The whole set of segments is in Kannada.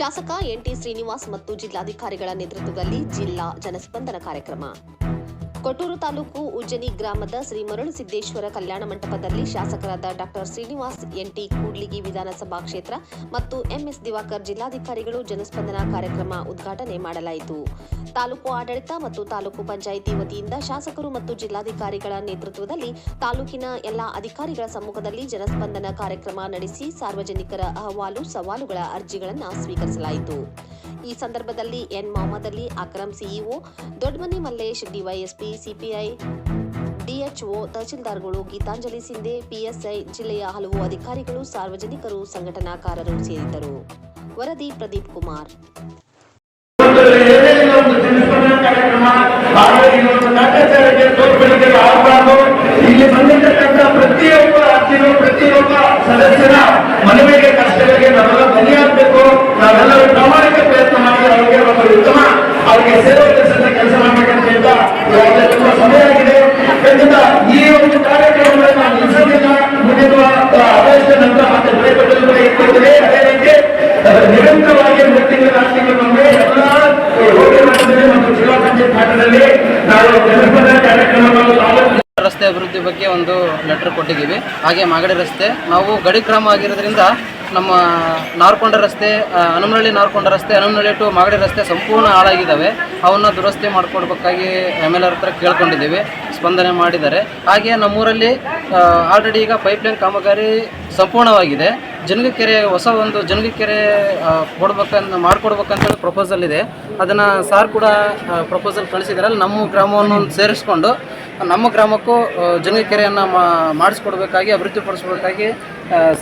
ಶಾಸಕ ಎನ್ಟಿ ಶ್ರೀನಿವಾಸ್ ಮತ್ತು ಜಿಲ್ಲಾಧಿಕಾರಿಗಳ ನೇತೃತ್ವದಲ್ಲಿ ಜಿಲ್ಲಾ ಜನಸ್ಪಂದನ ಕಾರ್ಯಕ್ರಮ. ಕೊಟ್ಟೂರು ತಾಲೂಕು ಉಜ್ಜನಿ ಗ್ರಾಮದ ಶ್ರೀ ಮರಳು ಸಿದ್ದೇಶ್ವರ ಕಲ್ಯಾಣ ಮಂಟಪದಲ್ಲಿ ಶಾಸಕರಾದ ಡಾಕ್ಟರ್ ಶ್ರೀನಿವಾಸ್ ಎನ್ಟಿ ಕೂಡ್ಲಿಗಿ ವಿಧಾನಸಭಾ ಕ್ಷೇತ್ರ ಮತ್ತು ಎಂಎಸ್ ದಿವಾಕರ್ ಜಿಲ್ಲಾಧಿಕಾರಿಗಳು ಜನಸ್ಪಂದನ ಕಾರ್ಯಕ್ರಮ ಉದ್ಘಾಟನೆ ಮಾಡಲಾಯಿತು. ತಾಲೂಕು ಆಡಳಿತ ಮತ್ತು ತಾಲೂಕು ಪಂಚಾಯಿತಿ ವತಿಯಿಂದ ಶಾಸಕರು ಮತ್ತು ಜಿಲ್ಲಾಧಿಕಾರಿಗಳ ನೇತೃತ್ವದಲ್ಲಿ ತಾಲೂಕಿನ ಎಲ್ಲಾ ಅಧಿಕಾರಿಗಳ ಸಮ್ಮುಖದಲ್ಲಿ ಜನಸ್ಪಂದನ ಕಾರ್ಯಕ್ರಮ ನಡೆಸಿ ಸಾರ್ವಜನಿಕರ ಅಹವಾಲು, ಸವಾಲುಗಳ ಅರ್ಜಿಗಳನ್ನು ಸ್ವೀಕರಿಸಲಾಯಿತು. ಈ ಸಂದರ್ಭದಲ್ಲಿ N. Mohammed Ali Akram CEO Doddamani Mallesh DYSP CPI, DHO ತಹಸೀಲ್ದಾರ್ಗಳು Geetanjali Shinde, PSI ಜಿಲ್ಲೆಯ ಹಲವು ಅಧಿಕಾರಿಗಳು ಸಾರ್ವಜನಿಕರು ಸಂಘಟನಾಕಾರರು ಸೇರಿದ್ದರು. ವರದಿ ಪ್ರದೀಪ್ ಕುಮಾರ್. ರಸ್ತೆ ಅಭಿವೃದ್ಧಿ ಬಗ್ಗೆ ಒಂದು ಲೆಟರ್ ಕೊಟ್ಟಿದ್ದೀವಿ. ಹಾಗೆ ಮಾಗಡಿ ರಸ್ತೆ. ನಾವು ಗಡಿ ಕ್ರಮ ಆಗಿರೋದ್ರಿಂದ ನಮ್ಮ ನಾರ್ಕೊಂಡ ರಸ್ತೆ ಹನುಮನಹಳ್ಳಿ ನಾರ್ಕೊಂಡ ರಸ್ತೆ, ಹನುಮನಹಳ್ಳಿ ಟು ಮಾಗಡಿ ರಸ್ತೆ ಸಂಪೂರ್ಣ ಹಾಳಾಗಿದ್ದಾವೆ. ಅವನ್ನ ದುರಸ್ತಿ ಮಾಡಿಕೊಡ್ಬೇಕಾಗಿ ಎಂ ಎಲ್ ಆರ್ ಹತ್ರ ಕೇಳ್ಕೊಂಡಿದ್ದೀವಿ. ಸ್ಪಂದನೆ ಮಾಡಿದ್ದಾರೆ. ಹಾಗೆ ನಮ್ಮೂರಲ್ಲಿ ಆಲ್ರೆಡಿ ಈಗ ಪೈಪ್ಲೈನ್ ಕಾಮಗಾರಿ ಸಂಪೂರ್ಣವಾಗಿದೆ. ಜನಗಕೆರೆ ಹೊಸ ಒಂದು ಜನಗಕೆರೆ ಕೊಡ್ಬೇಕಂತ ಮಾಡಿಕೊಡ್ಬೇಕಂತ ಪ್ರಪೋಸಲ್ ಇದೆ. ಅದನ್ನು ಸಾರ್ ಕೂಡ ಪ್ರಪೋಸಲ್ ಕಳಿಸಿದಾರಲ್ಲ ಅಲ್ಲಿ ನಮ್ಮ ಗ್ರಾಮವನ್ನು ಒಂದು ಸೇರಿಸ್ಕೊಂಡು ನಮ್ಮ ಗ್ರಾಮಕ್ಕೂ ಜನಗಕೆರೆಯನ್ನು ಮಾಡಿಸ್ಕೊಡ್ಬೇಕಾಗಿ ಅಭಿವೃದ್ಧಿಪಡಿಸ್ಬೇಕಾಗಿ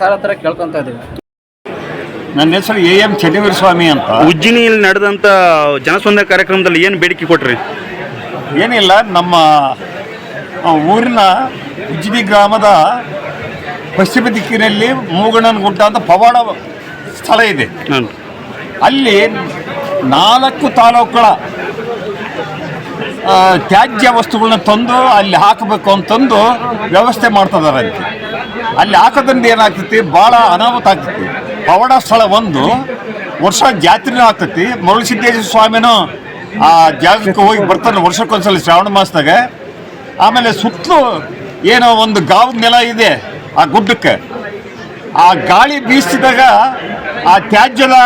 ಸಾರ್ ಹತ್ರ ಕೇಳ್ಕೊತಾ ಇದ್ದೀವಿ. ನನ್ನ ಹೆಸರು ಎ ಎಂ ಚನ್ನವೀರ ಸ್ವಾಮಿ ಅಂತ. ಉಜ್ಜಿನಿಯಲ್ಲಿ ನಡೆದಂಥ ಜನಸ್ಪಂದನ ಕಾರ್ಯಕ್ರಮದಲ್ಲಿ ಏನು ಬೇಡಿಕೆ ಕೊಟ್ರಿ? ಏನಿಲ್ಲ ನಮ್ಮ ಊರಿನ ಉಜ್ಜಿನಿ ಗ್ರಾಮದ ಪಶ್ಚಿಮ ದಿಕ್ಕಿನಲ್ಲಿ ಮೂಗಣ್ಣನ ಗುಡ್ಡ ಅಂತ ಪವಾಡ ಸ್ಥಳ ಇದೆ. ಅಲ್ಲಿ ನಾಲ್ಕು ತಾಲೂಕುಗಳ ತ್ಯಾಜ್ಯ ವಸ್ತುಗಳನ್ನ ತಂದು ಅಲ್ಲಿ ಹಾಕಬೇಕು ಅಂತಂದು ವ್ಯವಸ್ಥೆ ಮಾಡ್ತಿದಾರಂತೆ ಅಲ್ಲಿ. ಹಾಕೋದ್ರಿಂದ ಏನಾಗ್ತೈತಿ? ಭಾಳ ಅನಾಹುತ ಆಗ್ತೈತಿ. ಪವಾಡ ಸ್ಥಳ ಒಂದು ವರ್ಷ ಜಾತ್ರೆನೂ ಆಗ್ತೈತಿ. ಮರುಳಸಿದ್ದೇಶ್ವರ ಸ್ವಾಮಿನೂ ಆ ಜಾಗಕ್ಕೆ ಹೋಗಿ ಬರ್ತಾನೆ ವರ್ಷಕ್ಕೊಂದ್ಸಲ ಶ್ರಾವಣ ಮಾಸದಾಗ. ಆಮೇಲೆ ಸುತ್ತಲೂ ಏನೋ ಒಂದು ಗಾವದ ನೆಲ ಇದೆ. ಆ ಗುಡ್ಡಕ್ಕೆ. ಆ ಗಾಳಿ ಬೀಸಿದಾಗ ಆ ತ್ಯಾಜ್ಯದ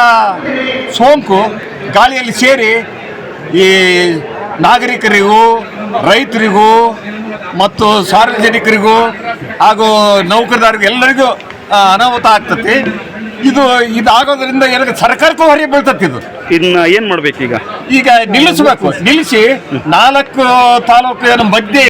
ಸೋಂಕು ಗಾಳಿಯಲ್ಲಿ ಸೇರಿ ಈ ನಾಗರಿಕರಿಗೂ ರೈತರಿಗೂ ಮತ್ತು ಸಾರ್ವಜನಿಕರಿಗೂ ಹಾಗೂ ನೌಕರದಾರರಿಗೂ ಎಲ್ಲರಿಗೂ ಅನಾಹುತ ಆಗ್ತತಿ ಇದು ಇದಾಗೋದ್ರಿಂದ ಏನಕ್ಕೆ ಸರ್ಕಾರಕ್ಕೂ ಹೊರಗೆ ಬೀಳ್ತತಿ ಇದು. ಇನ್ನು ಏನು ಮಾಡ್ಬೇಕು ಈಗ? ಈಗ ನಿಲ್ಲಿಸಬೇಕು. ನಿಲ್ಲಿಸಿ ನಾಲ್ಕು ತಾಲೂಕಿನ ಮಧ್ಯೆ